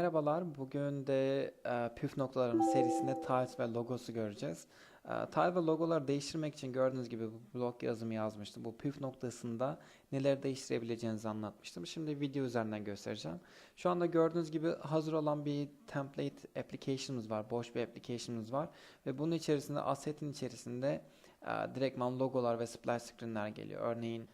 Merhabalar, bugün de e, püf noktalarımız serisinde tiles ve logosu göreceğiz. E, tile ve logoları değiştirmek için gördüğünüz gibi bu blog yazımı yazmıştım. Bu püf noktasında neler değiştirebileceğinizi anlatmıştım. Şimdi video üzerinden göstereceğim. Şu anda gördüğünüz gibi hazır olan bir template application'ımız var. Boş bir application'ımız var. Ve bunun içerisinde asset'in içerisinde e, direktman logolar ve splash screen'ler geliyor. Örneğin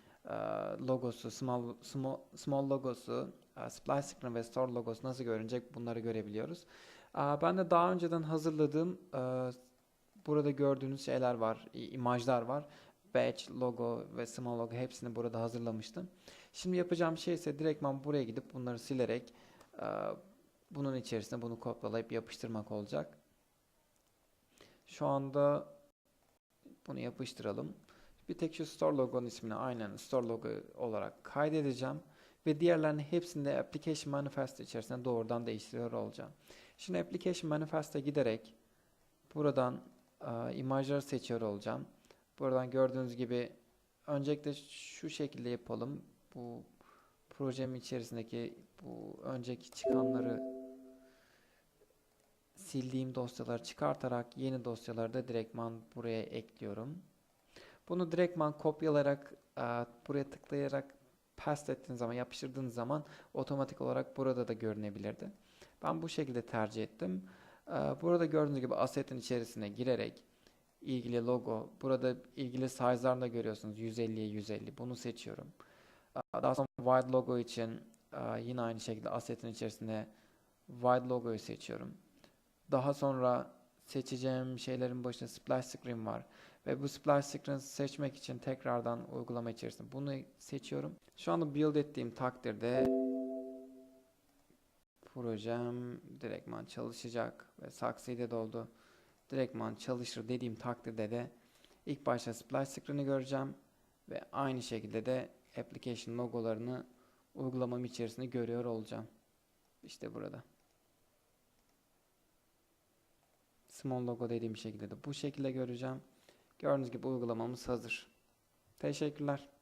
logosu, small, small, small logosu, e, splash screen ve store logosu nasıl görünecek bunları görebiliyoruz. E, Ben de daha önceden hazırladığım e, burada gördüğünüz şeyler var, imajlar var. Badge, logo ve small logo hepsini burada hazırlamıştım. Şimdi yapacağım şey ise direktman buraya gidip bunları silerek e, bunun içerisine bunu kopyalayıp yapıştırmak olacak. Şu anda bunu yapıştıralım. Bir tek şu store logonun ismini aynen store logo olarak kaydedeceğim. Ve diğerlerinin hepsini de application manifesto içerisinde doğrudan değiştiriyor olacağım. Şimdi application manifesto'ya giderek buradan e, imajları seçiyor olacağım. Buradan gördüğünüz gibi öncelikle şu şekilde yapalım. Bu projemin içerisindeki bu önceki çıkanları sildiğim dosyaları çıkartarak yeni dosyaları da direktman buraya ekliyorum. Bunu direktman kopyalayarak e, buraya tıklayarak paste ettiğiniz zaman, yapıştırdığınız zaman otomatik olarak burada da görünebilirdi. Ben bu şekilde tercih ettim. E, Burada gördüğünüz gibi assetin içerisine girerek ilgili logo, burada ilgili size'larını da görüyorsunuz. 150'ye 150. Bunu seçiyorum. E, Daha sonra wide logo için yine aynı şekilde assetin içerisinde wide logoyu seçiyorum. Daha sonra seçeceğim şeylerin başında splash screen var. Ve bu splash screen seçmek için tekrardan uygulama içerisinde bunu seçiyorum. Şu anda build ettiğim takdirde projem direktman çalışacak ve saksıyı da doldu. Direktman çalışır dediğim takdirde de ilk başta splash screen'i göreceğim ve aynı şekilde de application logolarını uygulamam içerisinde görüyor olacağım. İşte burada. Small logo dediğim şekilde de bu şekilde göreceğim. Gördüğünüz gibi uygulamamız hazır. Teşekkürler.